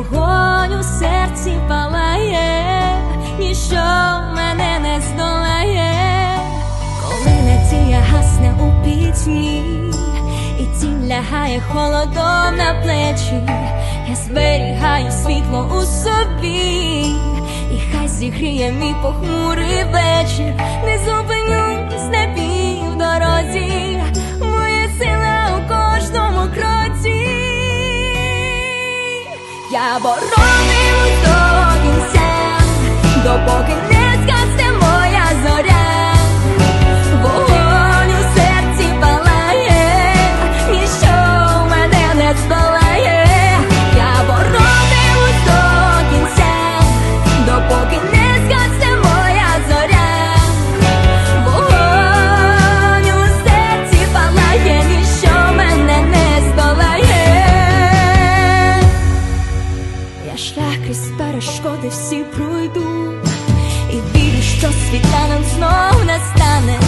вогонь у серці палає, ніщо мене не здолає, коли надія гасне у пітьмі, і тінь лягає холодом на плечі, я зберігаю світло у собі, і хай зігріє мій похмурий вечір, Боронюсь до кінця, пройду, і вірю, що світанок знов настане,